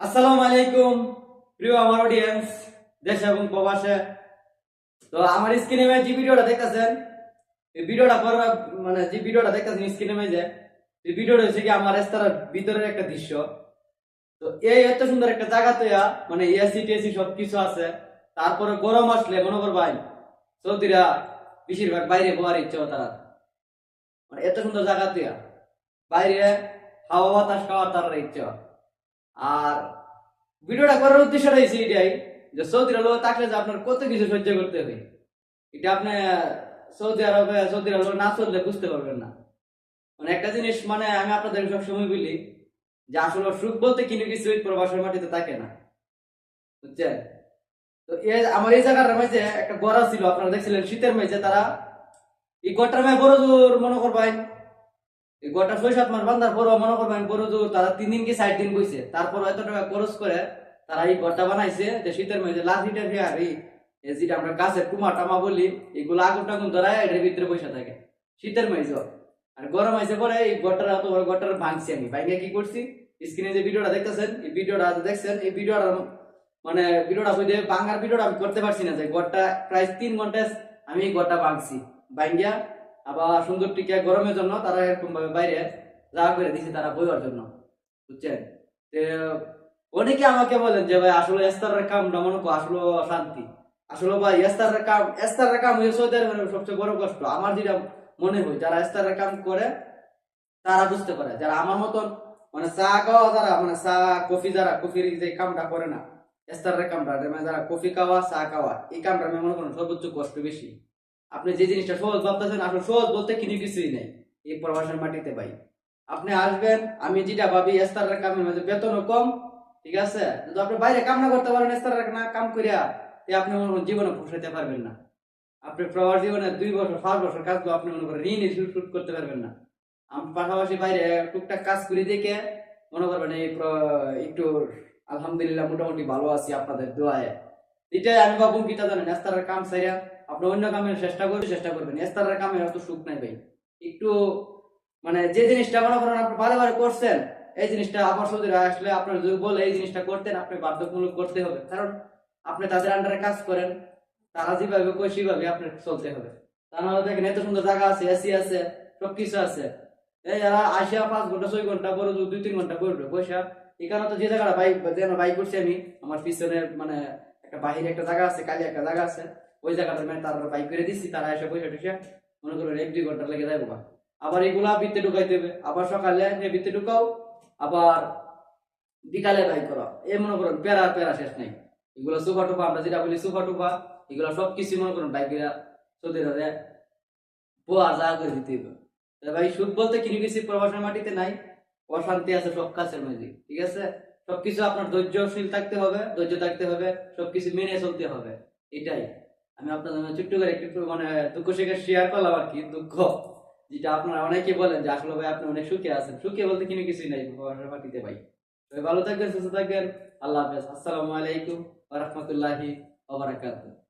আসসালামু আলাইকুম, প্রিয় আমার অডিয়েন্স দেশ এবং প্রবাসে। তো আমার স্ক্রিনে যে ভিডিওটা দেখতেছেন, এই ভিডিওটা পর মানে যে ভিডিওটা দেখতেছেন স্ক্রিনে যে, এই ভিডিওটা হচ্ছে কি আমার রেস্তোরাঁর ভিতরের একটা দৃশ্য। তো এই এত সুন্দর একটা জায়গা তো মানে এসি টেসি সব কিছু আছে। তারপরে গরম আসলে মনে করবাই সৌদিরা বেশিরভাগ বাইরে বোয়ার ইচ্ছা তারা। মানে এত সুন্দর জায়গা তো। বাইরে হাওয়া বাতাস খাওয়ার তার ইচ্ছা আর ভিডিওটা করার উদ্দেশ্যটা হচ্ছে এটাই, যে সৌদি আরবে থাকলে যে আপনার কত কিছু সহ্য করতে হবে, এটা আপনি সৌদি আরবে সৌদি আরবে না চললে বুঝতে পারবেন না। মানে একটা জিনিস মানে আমি আপনাদের সবসময় বলি, যে আসলে সুখ বলতে কিনে কিছু প্রবাসের মাটিতে থাকে না। বুঝছেন? তো আমার এই জায়গাটার মাঝে একটা গড়া ছিল, আপনারা দেখছিলেন শীতের মাঝে তারা, এই গড়টার মাঝে বড় জোর মনে করবেন গোটা ছয় সাত মাস বান্ধার পরও মনে করবেন বড় তারা তিন দিন কি চার দিন বইছে। তারপর এত টাকা খরচ করে তারা এই ঘরটা বানাইছে যে শীতের মধ্যে লাঠিটা আর এই এই যেটা আমরা গাছের টুমা টামা বলি, এগুলো আগুন টাগুন এটার ভিতরে বসে থাকে। শীতের মাইজ আর গরম আইসে পরে এই ঘরটার এত বড় ঘরটার ভাঙছি আমি। ভাঙে কি করছি? স্ক্রিনে যে ভিডিওটা দেখতেছেন, এই ভিডিওটা দেখছেন, এই ভিডিওটা মানে ভিডিওটা দিয়ে ভাঙার ভিডিওটা আমি করতে পারছি না যে ঘরটা প্রায় তিন ঘণ্টা আমি ঘরটা ভাঙছি। ভাঙ্গিয়া আবার সুন্দর টিকা গরমের জন্য তারা এরকম ভাবে বাইরে যা করে দিছে তারা বইবার জন্য। বুঝছেন? অনেকে আমাকে বলেন যে, ভাই, আসলে এস্তারের কামটা মনে করো আসলে শান্তি আসলে ভাই, এস্তারের কাম এস্তারের কাম হয়ে সৌদি আরবের সবচেয়ে বড় কষ্ট। আমার যেটা মনে হয়, যারা এস্তারের কাম করে, তারা বুঝতে পারে। যারা আমার মতন মানে চা খাওয়া যারা মানে চা, কফি যারা, কফির যে কামটা করে না, এস্তারের কামটা মানে যারা কফি খাওয়া, চা খাওয়া, এই কামটা আমি মনে করেন সর্বোচ্চ কষ্ট বেশি। আপনি যে জিনিসটা সহজ ভাবতেছেন, আসলে সহজ বলতে কিনে কিছুই নেই। এই প্রবাসের মাটিতে ভাই। আপনি আসবেন, আমি যেটা ভাবি, এস্তারের কামের মধ্যে বেতনও কম, ঠিক আছে? যদি আপনি বাইরে কাম না করতে পারেন, এস্তারের না কাম করিয়া আপনি জীবনে পোষাইতে পারবেন না। আপনি প্রবাস জীবনে দুই বছর, পাঁচ বছর কাজ আপনি মনে করেন ঋণ শুট করতে পারবেন না। আমি পাশাপাশি বাইরে টুকটাক কাজ করে দেখে মনে করবেন এই একটু আলহামদুলিল্লাহ মোটামুটি ভালো আছি আপনাদের দোয়ায়। এটাই আমি ভাবুন কিটা জানেন, এস্তারের কাম সাইরা আপনি অন্য কামের চেষ্টা করবে চেষ্টা করবেন। এস্তারের কামে অত সুখ নাই ভাই। একটু মানে যে জিনিসটা মনে করেন আপনি ভালো ভালো করছেন, এই জিনিসটা আবার সৌদি আসলে আপনার যদি বলে এই জিনিসটা করতেন আপনি বাধ্যতামূলক করতে হবে। কারণ আপনি তাদের আন্ডারে কাজ করেন, তারা যেভাবে কই সেভাবে আপনার চলতে হবে। তা নাহলে দেখেন এত সুন্দর জায়গা আছে এসি আছে, সবকিছু আছে। এই যারা আসিয়া পাঁচ ঘণ্টা, ছয় ঘণ্টা জোর দুই তিন ঘণ্টা করবে পয়সা এখানে তো যে জায়গাটা বাইক যেন বাইক করছি আমি, আমার পিছনে মানে একটা বাহিরে একটা জায়গা আছে কালি একটা জায়গা আছে ওই জায়গাটা মানে তারা বাইক করে দিচ্ছি তারা এসে পয়সা টুসা মনে করো এক দুই ঘণ্টা লেগে যাব। আবার এগুলা বৃত্তে ঢুকাইতে হবে, আবার সকালে বৃত্তে ঢুকাও, আবার বিকালে বাইক করো। এ মনে করুন প্যারা প্যারা শেষ নাই। এগুলো সুফা টুপা আমরা যেটা বলি সুফা টুপা এগুলো সব কিছু মনে করুন বাইকেরা সৌদি আরবে বোয়া যা করে দিতে হবে। ভাই সুখ বলতে কিনে কিছু প্রবাসের মাটিতে নাই, অশান্তি আছে, সব কাছের মধ্যে, ঠিক আছে? সবকিছু আপনার ধৈর্যশীল থাকতে হবে, ধৈর্য থাকতে হবে, সবকিছু মেনে চলতে হবে, এটাই। আমি আপনার জন্য ছোট্ট করে একটু মানে দুঃখ শেখে শেয়ার করলাম আর কি, দুঃখ। যেটা আপনারা অনেকে বলেন যে, আসলে ভাই, আপনি অনেক সুখে আছেন। সুখে বলতে কিনে কিছুই নাই মাটিতে ভাই। ভালো থাকবেন, সুস্থ থাকবেন। আল্লাহ হাফেজ। আসসালামু আলাইকুম রাহমাতুল্লাহি বারাকাতুহু।